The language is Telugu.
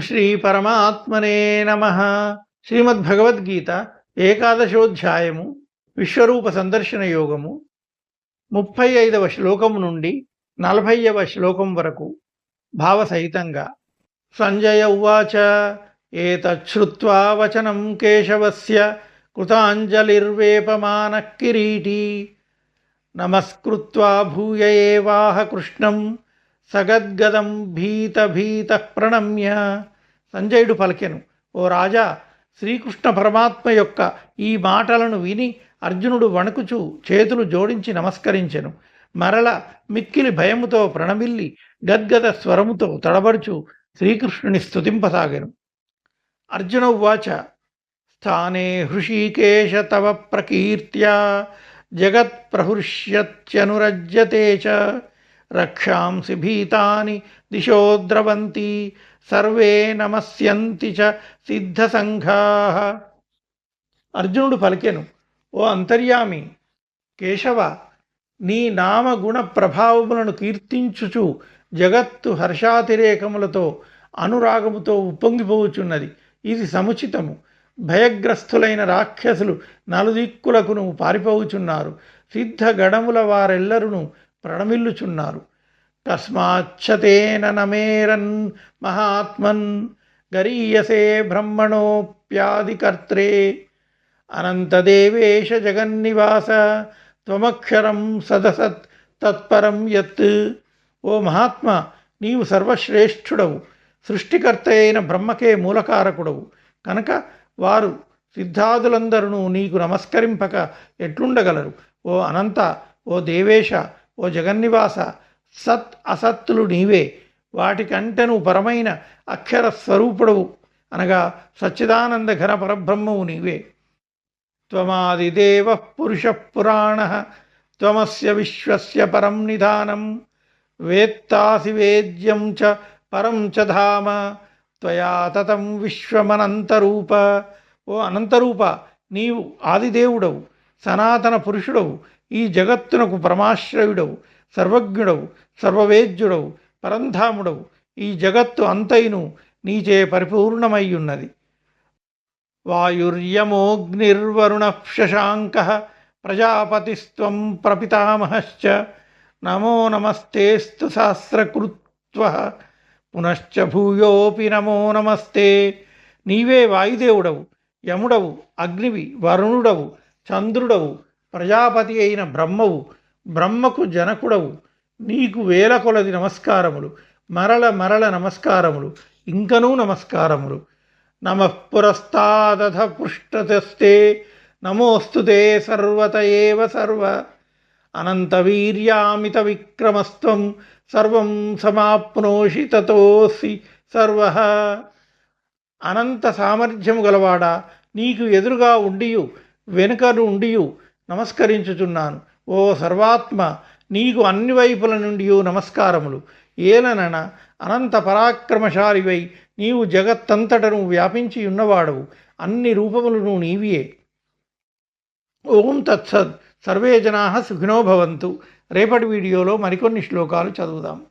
శ్రీ పరమాత్మనే నమ. శ్రీమద్భగవద్గీత ఏకాదశోధ్యాయము విశ్వరూప సందర్శన యోగము ముప్పై ఐదవ శ్లోకము నుండి నలభైవ శ్లోకం వరకు భావసహితంగా. సంజయ ఉవాచ ఏతచ్చుత్వా వచనం కేశవస్య కృతాంజలిర్వేపమాన కిరీటీ నమస్కృత్వా భూయ ఏవాహ కృష్ణం సగద్గదం భీత భీత ప్రణమ్య. సంజయుడు పలికెను. ఓ రాజా శ్రీకృష్ణ పరమాత్మ యొక్క ఈ మాటలను విని అర్జునుడు వణుకుచూ చేతులు జోడించి నమస్కరించెను. మరల మిక్కిలి భయముతో ప్రణమిల్లి గద్గద స్వరముతో తడబడుచు శ్రీకృష్ణుని స్థుతింపసాగెను అర్జున ఉవాచ స్థానే హృషీకేశ తవ ప్రకీర్త్యా జగత్ప్రహృష్యత్యనురజ్యతే చ రక్షాంసి భీతాని దిశో ద్రవంతి సర్వే నమస్యంతి చ సిద్ధసంఘా. అర్జునుడు పలికెను ఓ అంతర్యామి కేశవ నీ నామగుణ ప్రభావములను కీర్తించుచు జగత్తు హర్షాతిరేకములతో అనురాగముతో ఉప్పొంగిపోవుచున్నది ఇది సముచితము. భయగ్రస్తులైన రాక్షసులు నలుదిక్కులకును పారిపోవుచున్నారు సిద్ధ గడముల వారెల్లరును ప్రణమిల్లుచున్నారు. తస్మాచ్చతేన నమేరన్ మహాత్మన్ గరీయసే బ్రహ్మణోప్యాదికర్త్రే అనంతదేవేశ జగన్నివాస త్వమక్షరం సదసత్ తత్పరం యత్. ఓ మహాత్మ నీవు సర్వశ్రేష్ఠుడవు. సృష్టికర్త అయిన బ్రహ్మకే మూలకారకుడవు. కనుక వారు సిద్ధాదులందరూ నీకు నమస్కరింపక ఎట్లుండగలరు? ఓ అనంత ఓ దేవేశ ఓ జగన్నివాస సత్ అసత్తులు నీవే వాటికంటెను పరమైన అక్షర స్వరూపుడవు. అనగా సచ్చిదానంద ఘన పరబ్రహ్మవు నీవే. త్వమాదిదేవ పురుష పురాణ త్వమస్య విశ్వస్య పరం నిధానం వేత్తాసి వేద్యం చ పరం చ ధామ త్వయా తతం విశ్వమనంతరూప. ఓ అనంతరూప నీవు ఆదిదేవుడవు సనాతన పురుషుడవు ఈ జగత్తునకు పరమాశ్రయుడవు సర్వజ్ఞుడవు సర్వవేద్యుడవు పరంధాముడవు. ఈ జగత్తు అంతైను నీచే పరిపూర్ణమై ఉన్నది వాయుర్యమోగ్నిర్వరుణ శశాంక ప్రజాపతిస్త్వం ప్రపితామహశ్చ. నమో నమస్తేస్తు సహస్రకృత్వ. పునశ్చ భూయోపి నమో నమస్తే. నీవే వాయుదేవుడవు యముడవు అగ్నివి వరుణుడవు చంద్రుడవు ప్రజాపతి అయిన బ్రహ్మవు బ్రహ్మకు జనకుడవు. నీకు వేల కొలది నమస్కారములు మరల మరల నమస్కారములు ఇంకనూ నమస్కారములు. నమ పురస్తాదథ పృష్ఠతస్తే సర్వత ఏవ సర్వ. అనంతవీర్యామిత విక్రమస్త్వం సర్వం సమాప్నోషి తతోసి సర్వ. అనంత సామర్థ్యము గలవాడా నీకు ఎదురుగా ఉండియు వెనుక నుండియు నమస్కరించుచున్నాను. ఓ సర్వాత్మ నీకు అన్ని వైపుల నుండి నమస్కారములు. ఏలనన అనంత పరాక్రమశాలివై నీవు జగత్తంతటను వ్యాపించి ఉన్నవాడవు. అన్ని రూపములను నీవియే ఓం తత్సద్ సర్వే జనా సుఖినో భవంతు. రేపటి వీడియోలో మరికొన్ని శ్లోకాలు చదువుదాం.